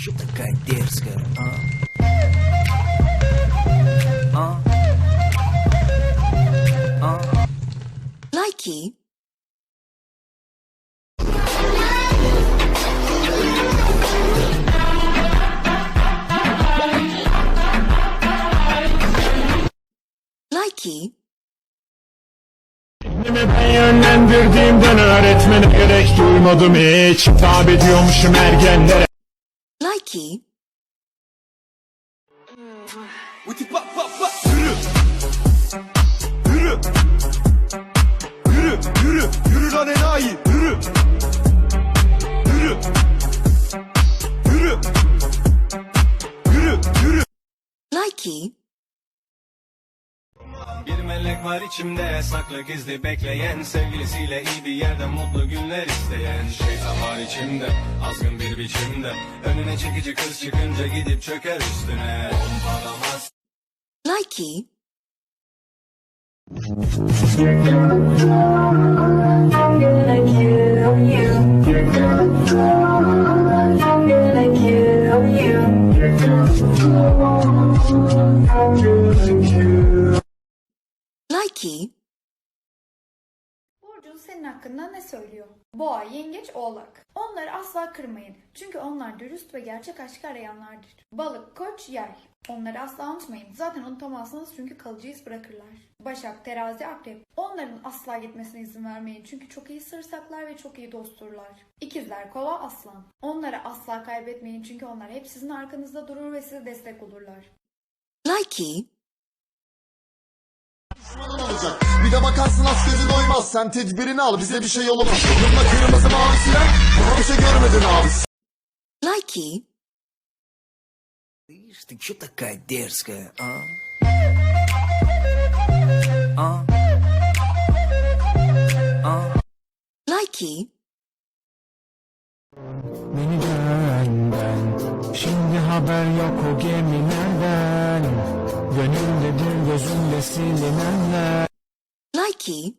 Что такая дерзкая, а? А? А? Likey, Likey, Kendimi ben yönlendirdiğimden öğretmene gerek duymadım hiç Hitap ediyormuşum ergenlere Likey, Uti pa pa pa yürü. Yürü. Yürü, yürü, yürü lan enayi, yürü. Yürü. Yürü. Yürü, yürü. Likey, Bir melek var içimde saklı gizli bekleyen Sevgilisiyle iyi bir yerde mutlu günler isteyen. Şeytan var içimde azgın bir biçimde. Önüne çekici kız çıkınca gidip çöker üstüne. Pompalamaz Likey, Likey, Burcu senin hakkında ne söylüyor? Boğa, yengeç, oğlak. Onları asla kırmayın. Çünkü onlar dürüst ve gerçek aşkı arayanlardır. Balık, koç, yay. Onları asla unutmayın. Zaten unutamazsınız çünkü kalıcı iz bırakırlar. Başak, terazi, akrep. Onların asla gitmesine izin vermeyin. Çünkü çok iyi sır ve çok iyi dostturlar. İkizler, kova, aslan. Onları asla kaybetmeyin çünkü onlar hep sizin arkanızda durur ve size destek olurlar. Likey, olacak. Bir de bakarsın az gözü doymaz. Sen tedbirini al bize bir şey olmaz. Kırmızı kırmızı mavi siren. Bana bir şey görmedin abi. Likey, Видишь, ты что такая дерзкая, а? А? А? Likey, Beni benden Şimdi haber yok o gemilerden Gönüldedir gözümde silinenler Likey,